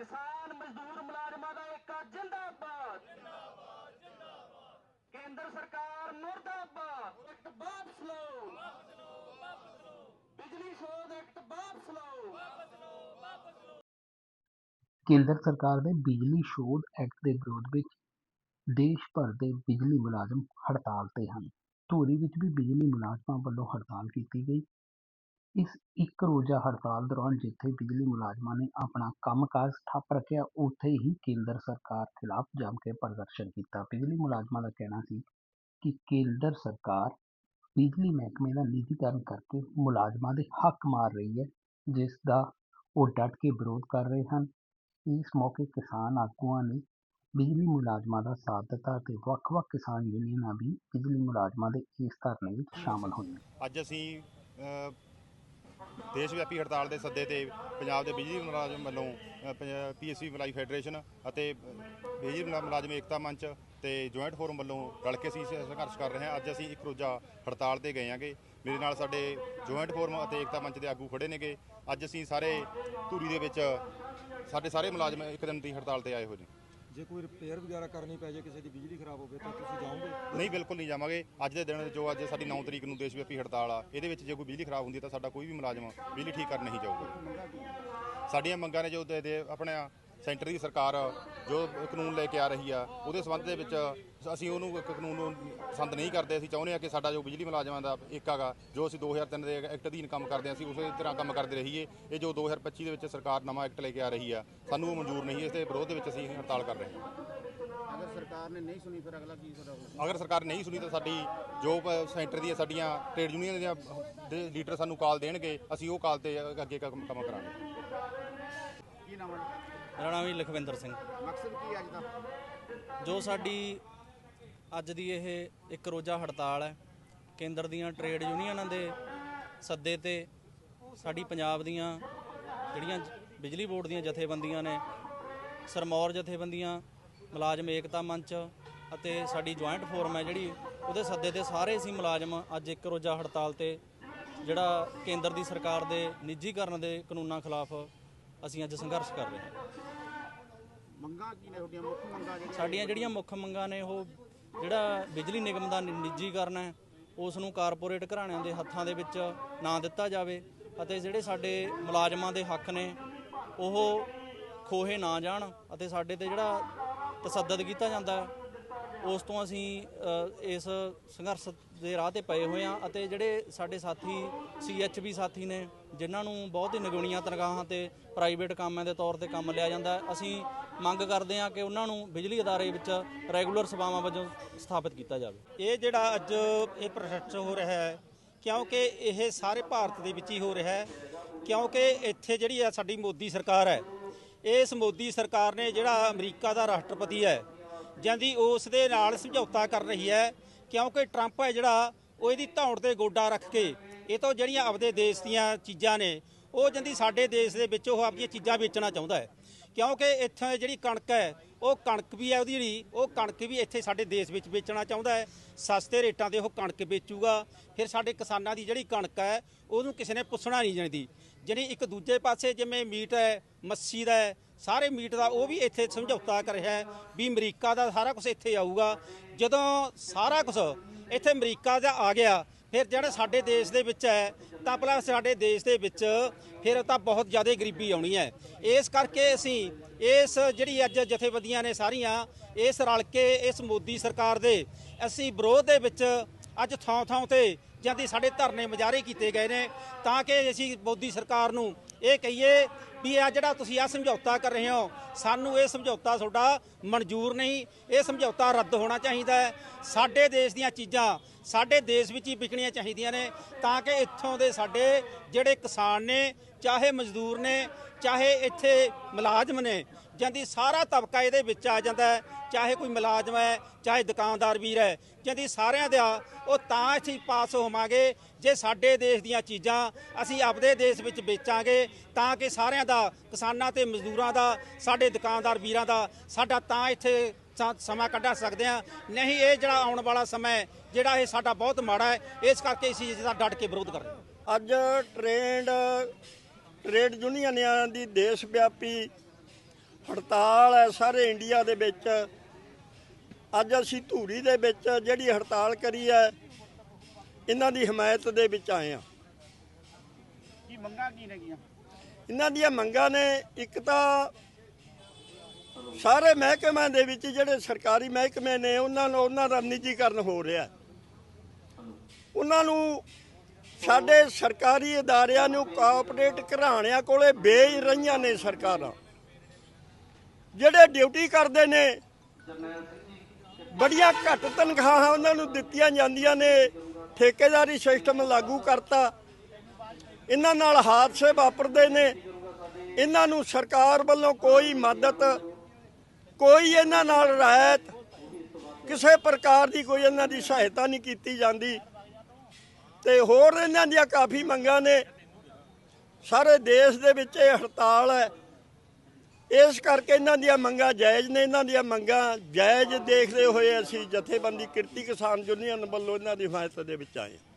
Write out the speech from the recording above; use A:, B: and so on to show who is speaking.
A: ਕਿਸਾਨ ਮਜ਼ਦੂਰ ਮੁਲਾਜ਼ਮਾਂ ਦਾ ਇੱਕ ਜਿੰਦਾਬਾਦ। ਜਿੰਦਾਬਾਦ ਜਿੰਦਾਬਾਦ ਕੇਂਦਰ ਸਰਕਾਰ ਮੁਰਦਾਬਾਦ। ਐਕਟ ਵਾਪਸ ਲਓ ਵਾਪਸ ਲਓ ਵਾਪਸ ਲਓ। ਬਿਜਲੀ ਸੋਧ ਐਕਟ ਵਾਪਸ ਲਓ।
B: ਕੇਂਦਰ ਸਰਕਾਰ ਦੇ ਬਿਜਲੀ ਸ਼ੋਧ ਐਕਟ ਦੇ ਵਿਰੋਧ ਵਿੱਚ ਦੇਸ਼ ਭਰ ਦੇ ਬਿਜਲੀ ਮੁਲਾਜ਼ਮ ਹੜਤਾਲ ਤੇ ਹਨ। ਧੂਰੀ ਵਿੱਚ ਵੀ ਬਿਜਲੀ ਮੁਲਾਜ਼ਮਾਂ ਵੱਲੋਂ ਹੜਤਾਲ ਕੀਤੀ ਗਈ। ਇਸ ਇੱਕ ਰੋਜ਼ਾ ਹੜਤਾਲ ਦੌਰਾਨ ਜਿੱਥੇ ਬਿਜਲੀ ਮੁਲਾਜ਼ਮਾਂ ਨੇ ਆਪਣਾ ਕੰਮਕਾਜ ਠੱਪ ਰੱਖਿਆ, ਉੱਥੇ ਹੀ ਕੇਂਦਰ ਸਰਕਾਰ ਖਿਲਾਫ ਜੰਮ ਕੇ ਪ੍ਰਦਰਸ਼ਨ ਕੀਤਾ। ਬਿਜਲੀ ਮੁਲਾਜ਼ਮਾਂ ਦਾ ਕਹਿਣਾ ਸੀ ਕਿ ਕੇਂਦਰ ਸਰਕਾਰ ਬਿਜਲੀ ਮਹਿਕਮੇ ਦਾ ਨਿੱਜੀਕਰਨ ਕਰਕੇ ਮੁਲਾਜ਼ਮਾਂ ਦੇ ਹੱਕ ਮਾਰ ਰਹੀ ਹੈ, ਜਿਸ ਦਾ ਉਹ ਡਟ ਕੇ ਵਿਰੋਧ ਕਰ ਰਹੇ ਹਨ। ਇਸ ਮੌਕੇ ਕਿਸਾਨ ਆਗੂਆਂ ਨੇ ਬਿਜਲੀ ਮੁਲਾਜ਼ਮਾਂ ਦਾ ਸਾਥ ਦਿੱਤਾ ਅਤੇ ਵੱਖ-ਵੱਖ ਕਿਸਾਨ ਯੂਨੀਅਨਾਂ ਵੀ ਬਿਜਲੀ ਮੁਲਾਜ਼ਮਾਂ ਦੇ ਇਸ ਧਰਨੇ ਵਿੱਚ ਸ਼ਾਮਲ ਹੋਈਆਂ
C: ਅੱਜ ਅਸੀਂ ਦੇਸ਼ ਵਿਆਪੀ ਹੜਤਾਲ ਦੇ ਸੱਦੇ ਤੇ ਪੰਜਾਬ ਦੇ ਬਿਜਲੀ ਮੁਲਾਜ਼ਮ ਵੱਲੋਂ ਪੀਐਸਸੀ ਮਲਾਈ ਫੈਡਰੇਸ਼ਨ ਅਤੇ ਬਿਜਲੀ ਮੁਲਾਜ਼ਮ ਏਕਤਾ ਮੰਚ ਤੇ ਜੁਆਇੰਟ ਫੋਰਮ ਵੱਲੋਂ ਰਲ ਕੇ ਅਸੀਂ ਸੰਘਰਸ਼ ਕਰ ਰਹੇ ਹਾਂ। ਅੱਜ ਅਸੀਂ ਇੱਕ ਰੋਜ਼ਾ ਹੜਤਾਲ ਤੇ ਗਏ ਹਾਂਗੇ। ਮੇਰੇ ਨਾਲ ਸਾਡੇ ਜੁਆਇੰਟ ਫੋਰਮ ਅਤੇ ਏਕਤਾ ਮੰਚ ਦੇ ਆਗੂ ਖੜੇ ਨੇਗੇ। ਅੱਜ ਅਸੀਂ ਸਾਰੇ ਧੂਰੀ ਦੇ ਵਿੱਚ ਸਾਡੇ ਸਾਰੇ ਮੁਲਾਜ਼ਮ ਇੱਕ ਦਿਨ ਦੀ ਹੜਤਾਲ ਤੇ ਆਏ ਹੋਏ ਨੇ।
D: ਜੇ ਕੋਈ ਰਿਪੇਅਰ ਵਗੈਰਾ ਕਰਨੀ ਪੈ ਜੇ ਕਿਸੇ ਦੀ ਬਿਜਲੀ ਖਰਾਬ ਹੋਵੇ ਤਾਂ ਤੁਸੀਂ ਜਾਓਗੇ?
C: ਨਹੀਂ, ਬਿਲਕੁਲ ਨਹੀਂ ਜਾਵਾਂਗੇ। ਅੱਜ ਦੇ ਦਿਨ ਜੋ ਅੱਜ ਸਾਡੀ 9 ਤਰੀਕ ਨੂੰ ਦੇਸ਼ ਵਿਆਪੀ ਹੜਤਾਲ ਆ, ਇਹਦੇ ਵਿੱਚ ਜੇ ਕੋਈ ਬਿਜਲੀ ਖਰਾਬ ਹੁੰਦੀ ਹੈ ਤਾਂ ਸਾਡਾ ਕੋਈ ਵੀ ਮੁਲਾਜ਼ਮ ਬਿਜਲੀ ਠੀਕ ਕਰਨ ਨਹੀਂ ਜਾਊਗਾ। ਸਾਡੀਆਂ ਮੰਗਾਂ ਨੇ ਜੋ ਦੇ ਦੇ ਆਪਣੇ ਸੈਂਟਰ ਦੀ ਸਰਕਾਰ ਜੋ ਕਾਨੂੰਨ ਲੈ ਕੇ ਆ ਰਹੀ ਆ ਉਹਦੇ ਸੰਬੰਧ ਦੇ ਵਿੱਚ ਅਸੀਂ ਉਹਨੂੰ ਇੱਕ ਕਾਨੂੰਨ ਨੂੰ ਪਸੰਦ ਨਹੀਂ ਕਰਦੇ ਅਸੀਂ ਚਾਹੁੰਦੇ ਆ ਕਿ ਸਾਡਾ ਜੋ ਬਿਜਲੀ ਮੁਲਾਜ਼ਮਾਂ ਦਾ ਇੱਕ ਹੈਗਾ ਜੋ ਅਸੀਂ 2003 ਦੇ ਐਕਟ ਅਧੀਨ ਕੰਮ ਕਰਦੇ ਹਾਂ ਅਸੀਂ ਉਸੇ ਤਰ੍ਹਾਂ ਕੰਮ ਕਰਦੇ ਰਹੀਏ। ਇਹ ਜੋ 2025 ਦੇ ਵਿੱਚ ਸਰਕਾਰ ਨਵਾਂ ਐਕਟ ਲੈ ਕੇ ਆ ਰਹੀ ਆ ਸਾਨੂੰ ਉਹ ਮਨਜ਼ੂਰ ਨਹੀਂ ਇਸ ਦੇ ਵਿਰੋਧ ਦੇ ਵਿੱਚ ਅਸੀਂ ਹੜਤਾਲ ਕਰ ਰਹੇ ਹਾਂ।
E: ਅਗਰ ਸਰਕਾਰ ਨੇ ਨਹੀਂ ਸੁਣੀ ਫਿਰ ਅਗਲਾ ਕੀ ਤੁਹਾਡਾ
C: ਅਗਰ ਸਰਕਾਰ ਨਹੀਂ ਸੁਣੀ ਤਾਂ ਸਾਡੀ ਜੋ ਸੈਂਟਰ ਦੀਆਂ ਸਾਡੀਆਂ ਟ੍ਰੇਡ ਯੂਨੀਅਨ ਦੀਆਂ ਦੇ ਲੀਡਰ ਸਾਨੂੰ ਕਾਲ ਦੇਣਗੇ ਅਸੀਂ ਉਹ ਕਾਲ ਤੇ ਅੱਗੇ ਕੰਮ ਕੰਮ ਕਰਾਂਗੇ।
E: ਕੀ ਨਾਮ ਹੈ?
F: ਮੇਰਾ ਨਾਮ ਜੀ ਲਖਵਿੰਦਰ ਸਿੰਘ।
E: ਮਕਸਦ ਕੀ ਅੱਜ ਦਾ?
F: ਜੋ ਸਾਡੀ ਅੱਜ ਦੀ ਇਹ ਇੱਕ ਰੋਜ਼ਾ ਹੜਤਾਲ ਹੈ ਕੇਂਦਰ ਦੀਆਂ ਟ੍ਰੇਡ ਯੂਨੀਅਨਾਂ ਦੇ ਸੱਦੇ ਤੇ ਸਾਡੀ ਪੰਜਾਬ ਦੀਆਂ ਜਿਹੜੀਆਂ ਬਿਜਲੀ ਬੋਰਡ ਦੀਆਂ ਜਥੇਬੰਦੀਆਂ ਨੇ ਸਰਮੌਰ ਜਥੇਬੰਦੀਆਂ ਮੁਲਾਜ਼ਮ ਏਕਤਾ ਮੰਚ ਅਤੇ ਸਾਡੀ ਜੁਆਇੰਟ ਫੋਰਮ ਹੈ ਜਿਹੜੀ ਉਹਦੇ ਸੱਦੇ ਤੇ ਸਾਰੇ ਅਸੀਂ ਮੁਲਾਜ਼ਮ ਅੱਜ ਇੱਕ ਰੋਜ਼ਾ ਹੜਤਾਲ ਤੇ ਜਿਹੜਾ ਕੇਂਦਰ ਦੀ ਸਰਕਾਰ ਦੇ ਨਿੱਜੀਕਰਨ ਦੇ ਕਾਨੂੰਨਾਂ ਖਿਲਾਫ ਅਸੀਂ ਅੱਜ ਸੰਘਰਸ਼ ਕਰ ਰਹੇ ਹਾਂ।
E: ਮੰਗਾਂ ਕੀ ਨੇ ਤੁਹਾਡੀਆਂ? ਮੁੱਖ ਮੰਗਾਂ ਜਿਹੜੀਆਂ?
F: ਸਾਡੀਆਂ ਜਿਹੜੀਆਂ ਮੁੱਖ ਮੰਗਾਂ ਨੇ ਉਹ ਜਿਹੜਾ ਬਿਜਲੀ ਨਿਗਮ ਦਾ ਨਿੱਜੀਕਰਨ ਹੈ ਉਸ ਨੂੰ ਕਾਰਪੋਰੇਟ ਘਰਾਣਿਆਂ ਦੇ ਹੱਥਾਂ ਦੇ ਵਿੱਚ ਨਾ ਦਿੱਤਾ ਜਾਵੇ ਅਤੇ ਜਿਹੜੇ ਸਾਡੇ ਮੁਲਾਜ਼ਮਾਂ ਦੇ ਹੱਕ ਨੇ ਉਹ ਖੋਹੇ ਨਾ ਜਾਣ ਅਤੇ ਸਾਡੇ ਤੇ ਜਿਹੜਾ ਤਸੱਦਦ ਕੀਤਾ ਜਾਂਦਾ ਉਸ ਤੋਂ ਅਸੀਂ ਇਸ ਸੰਘਰਸ਼ ਦੇ ਰਾਹ ਤੇ ਪਏ ਹੋਏ ਹਾਂ ਅਤੇ ਜਿਹੜੇ ਸਾਡੇ ਸਾਥੀ ਸੀਐਚਬੀ ਸਾਥੀ ਨੇ ਜਿਨ੍ਹਾਂ ਨੂੰ ਬਹੁਤ ਹੀ ਨਿਗੁਣੀਆਂ ਤਨਖਾਹਾਂ ਤੇ ਪ੍ਰਾਈਵੇਟ ਕੰਮਾਂ ਦੇ ਤੌਰ ਤੇ ਕੰਮ ਲਿਆ ਜਾਂਦਾ ਹੈ, ਅਸੀਂ ਮੰਗ ਕਰਦੇ ਹਾਂ ਕਿ ਉਹਨਾਂ ਨੂੰ ਬਿਜਲੀ ਅਦਾਰੇ ਵਿੱਚ ਰੈਗੂਲਰ ਸੇਵਾਵਾਂ ਵਜੋਂ ਸਥਾਪਿਤ ਕੀਤਾ ਜਾਵੇ।
G: ਇਹ ਜਿਹੜਾ ਅੱਜ ਇਹ ਪ੍ਰੋਟੈਸਟ ਹੋ ਰਿਹਾ ਹੈ ਕਿਉਂਕਿ ਇਹ ਸਾਰੇ ਭਾਰਤ ਦੇ ਵਿੱਚ ਹੀ ਹੋ ਰਿਹਾ ਹੈ ਕਿਉਂਕਿ ਇੱਥੇ ਜਿਹੜੀ ਆ ਸਾਡੀ ਮੋਦੀ ਸਰਕਾਰ ਹੈ ਇਸ ਮੋਦੀ ਸਰਕਾਰ ਨੇ ਜਿਹੜਾ ਅਮਰੀਕਾ ਦਾ ਰਾਸ਼ਟਰਪਤੀ ਹੈ ਜਾਂਦੀ ਉਸ ਦੇ ਨਾਲ ਸਮਝੌਤਾ ਕਰ ਰਹੀ ਹੈ ਕਿਉਂਕਿ ਟਰੰਪ ਹੈ ਜਿਹੜਾ ਉਹ ਇਹਦੀ ਧੌਣ ਤੇ ਗੋਡਾ ਰੱਖ ਕੇ ਇਹ ਤੋਂ ਜਿਹੜੀਆਂ ਆਪਦੇ ਦੇਸ਼ ਦੀਆਂ ਚੀਜ਼ਾਂ ਨੇ, ਉਹ ਜਾਂਦੀ ਸਾਡੇ ਦੇਸ਼ ਦੇ ਵਿੱਚ ਉਹ ਆਪਣੀਆਂ ਚੀਜ਼ਾਂ ਵੇਚਣਾ ਚਾਹੁੰਦਾ ਹੈ। ਕਿਉਂਕਿ ਇੱਥੇ ਜਿਹੜੀ ਕਣਕ ਹੈ, ਉਹ ਕਣਕ ਵੀ ਹੈ ਉਹਦੀ ਜਿਹੜੀ, ਉਹ ਕਣਕ ਵੀ ਇੱਥੇ ਸਾਡੇ ਦੇਸ਼ ਵਿੱਚ ਵੇਚਣਾ ਚਾਹੁੰਦਾ ਹੈ। ਸਸਤੇ ਰੇਟਾਂ 'ਤੇ ਉਹ ਕਣਕ ਵੇਚੂਗਾ। ਫਿਰ ਸਾਡੇ ਕਿਸਾਨਾਂ ਦੀ ਜਿਹੜੀ ਕਣਕ ਹੈ, ਉਹਨੂੰ ਕਿਸੇ ਨੇ ਪੁੱਛਣਾ ਨਹੀਂ ਜਾਂਦੀ। ਜਿਹੜੀ ਇੱਕ ਦੂਜੇ ਪਾਸੇ ਜਿਵੇਂ ਮੀਟ ਹੈ ਮੱਛੀ ਦਾ ਹੈ, ਸਾਰੇ ਮੀਟ ਦਾ ਉਹ ਵੀ ਇੱਥੇ ਸਮਝੌਤਾ ਕਰ ਰਿਹਾ ਹੈ ਵੀ ਅਮਰੀਕਾ ਦਾ ਸਾਰਾ ਕੁਝ ਇੱਥੇ ਆਊਗਾ। ਜਦੋਂ ਸਾਰਾ ਕੁਝ ਇੱਥੇ ਅਮਰੀਕਾ ਦਾ ਆ ਗਿਆ ਫਿਰ ਜਿਹੜਾ ਸਾਡੇ ਦੇਸ਼ ਦੇ ਵਿੱਚ ਹੈ, ਤਾਂ ਪਹਿਲਾਂ ਸਾਡੇ ਦੇਸ਼ ਦੇ ਵਿੱਚ ਫਿਰ ਤਾਂ ਬਹੁਤ ਜ਼ਿਆਦਾ ਗਰੀਬੀ ਆਉਣੀ ਹੈ। ਇਸ ਕਰਕੇ ਅਸੀਂ ਇਸ ਜਿਹੜੀ ਅੱਜ ਜਥੇਬੰਦੀਆਂ ਨੇ ਸਾਰੀਆਂ, ਇਸ ਰਲ ਕੇ ਇਸ ਮੋਦੀ ਸਰਕਾਰ ਦੇ ਅਸੀਂ ਵਿਰੋਧ ਦੇ ਵਿੱਚ ਅੱਜ ਥਾਂ ਥਾਂ ਤੇ ਜਾਂਦੀ ਸਾਡੇ ਧਰਨੇ ਮੁਜ਼ਾਹਰੇ ਕੀਤੇ ਗਏ ਨੇ, ਤਾਂ ਕਿ ਅਸੀਂ ਮੋਦੀ ਸਰਕਾਰ ਨੂੰ ਇਹ ਕਹੀਏ ਵੀ ਇਹ ਜਿਹੜਾ ਤੁਸੀਂ ਆ ਸਮਝੌਤਾ ਕਰ ਰਹੇ ਹੋ, ਸਾਨੂੰ ਇਹ ਸਮਝੌਤਾ ਤੁਹਾਡਾ ਮਨਜ਼ੂਰ ਨਹੀਂ। ਇਹ ਸਮਝੌਤਾ ਰੱਦ ਹੋਣਾ ਚਾਹੀਦਾ ਹੈ। ਸਾਡੇ ਦੇਸ਼ ਦੀਆਂ ਚੀਜ਼ਾਂ ਸਾਡੇ ਦੇਸ਼ ਵਿੱਚ ਹੀ ਵਿਕਣੀਆਂ ਚਾਹੀਦੀਆਂ ਨੇ ਤਾਂ ਕਿ ਇੱਥੋਂ ਦੇ ਸਾਡੇ ਜਿਹੜੇ ਕਿਸਾਨ ਨੇ, ਚਾਹੇ ਮਜ਼ਦੂਰ ਨੇ ਚਾਹੇ ਇੱਥੇ ਮੁਲਾਜ਼ਮ ਨੇ ਜਾਂਦੀ ਸਾਰਾ ਤਬਕਾ ਇਹਦੇ ਵਿੱਚ ਆ ਜਾਂਦਾ ਹੈ, ਚਾਹੇ ਕੋਈ ਮੁਲਾਜ਼ਮ ਹੈ, ਚਾਹੇ ਦੁਕਾਨਦਾਰ ਵੀਰ ਹੈ, ਜਾਂਦੀ ਸਾਰਿਆਂ ਦਾ ਉਹ ਤਾਂ ਇੱਥੇ ਪਾਸ ਹੋਵਾਂਗੇ ਜੇ ਸਾਡੇ ਦੇਸ਼ ਦੀਆਂ ਚੀਜ਼ਾਂ ਅਸੀਂ ਆਪਦੇ ਦੇਸ਼ ਵਿੱਚ ਵੇਚਾਂਗੇ, ਤਾਂ ਕਿ ਸਾਰਿਆਂ ਦਾ, ਕਿਸਾਨਾਂ ਤੇ ਮਜ਼ਦੂਰਾਂ ਦਾ, ਸਾਡੇ ਦੁਕਾਨਦਾਰ ਵੀਰਾਂ ਦਾ, ਸਾਡਾ ਤਾਂ ਇੱਥੇ ਸਮਾਂ ਕੱਢ ਸਕਦੇ ਆ ਨਹੀਂ, ਇਹ ਜਿਹੜਾ ਆਉਣ ਵਾਲਾ ਸਮਾਂ ਜਿਹੜਾ ਇਹ ਸਾਡਾ ਬਹੁਤ ਮਾੜਾ ਹੈ, ਇਸ ਕਰਕੇ ਅਸੀਂ ਇਹਦਾ ਡਟ ਕੇ ਵਿਰੋਧ ਕਰ
H: ਅੱਜ ਟ੍ਰੇਡ ਟ੍ਰੇਡ ਯੂਨੀਅਨਾਂ ਦੀ ਦੇਸ਼ ਵਿਆਪੀ ਹੜਤਾਲ ਹੈ ਸਾਰੇ ਇੰਡੀਆ ਦੇ ਵਿੱਚ। ਅੱਜ ਅਸੀਂ ਧੂਰੀ ਦੇ ਵਿੱਚ ਜਿਹੜੀ ਹੜਤਾਲ ਕਰੀ ਹੈ ਇਹਨਾਂ ਦੀ ਹਮਾਇਤ ਦੇ ਵਿੱਚ ਆਏ ਆ
E: ਕੀ ਮੰਗਾਂ ਕੀ ਨੇਗੀਆਂ
H: ਇਹਨਾਂ ਦੀਆਂ ਮੰਗਾਂ ਨੇ ਇੱਕ ਤਾਂ ਸਾਰੇ ਮਹਿਕਮਿਆਂ ਦੇ ਵਿੱਚ ਜਿਹੜੇ ਸਰਕਾਰੀ ਮਹਿਕਮੇ ਨੇ ਉਹਨਾਂ ਨੂੰ ਉਹਨਾਂ ਦਾ ਨਿੱਜੀਕਰਨ ਹੋ ਰਿਹਾ। ਉਹਨਾਂ ਨੂੰ ਸਾਡੇ ਸਰਕਾਰੀ ਅਦਾਰਿਆਂ ਨੂੰ ਕੋਆਪਰੇਟ ਘਰਾਣਿਆਂ ਕੋਲੇ ਵੇਚ ਰਹੀਆਂ ਨੇ ਸਰਕਾਰਾਂ। ਜਿਹੜੇ ਡਿਊਟੀ ਕਰਦੇ ਨੇ, ਬੜੀਆਂ ਘੱਟ ਤਨਖਾਹਾਂ ਉਹਨਾਂ ਨੂੰ ਦਿੱਤੀਆਂ ਜਾਂਦੀਆਂ ਨੇ, ਠੇਕੇਦਾਰੀ ਸਿਸਟਮ ਲਾਗੂ ਕਰਤਾ। ਇਹਨਾਂ ਨਾਲ ਹਾਦਸੇ ਵਾਪਰਦੇ ਨੇ। ਇਹਨਾਂ ਨੂੰ ਸਰਕਾਰ ਵੱਲੋਂ ਕੋਈ ਮਦਦ, ਕੋਈ ਇਹਨਾਂ ਨਾਲ ਰਾਇਤ, ਕਿਸੇ ਪ੍ਰਕਾਰ ਦੀ ਕੋਈ ਇਹਨਾਂ ਦੀ ਸਹਾਇਤਾ ਨਹੀਂ ਕੀਤੀ ਜਾਂਦੀ। ਤੇ ਹੋਰ ਇਹਨਾਂ ਦੀਆਂ ਕਾਫੀ ਮੰਗਾਂ ਨੇ। ਸਾਰੇ ਦੇਸ਼ ਦੇ ਵਿੱਚ ਇਹ ਹੜਤਾਲ ਹੈ। ਇਸ ਕਰਕੇ ਇਹਨਾਂ ਦੀਆਂ ਮੰਗਾਂ ਜਾਇਜ਼ ਨੇ। ਇਹਨਾਂ ਦੀਆਂ ਮੰਗਾਂ ਜਾਇਜ਼ ਦੇਖਦੇ ਹੋਏ ਅਸੀਂ ਜਥੇਬੰਦੀ ਕਿਰਤੀ ਕਿਸਾਨ ਯੂਨੀਅਨ ਵੱਲੋਂ ਇਹਨਾਂ ਦੀ ਹਮਾਇਤ ਦੇ ਵਿੱਚ ਆਏ ਹਾਂ।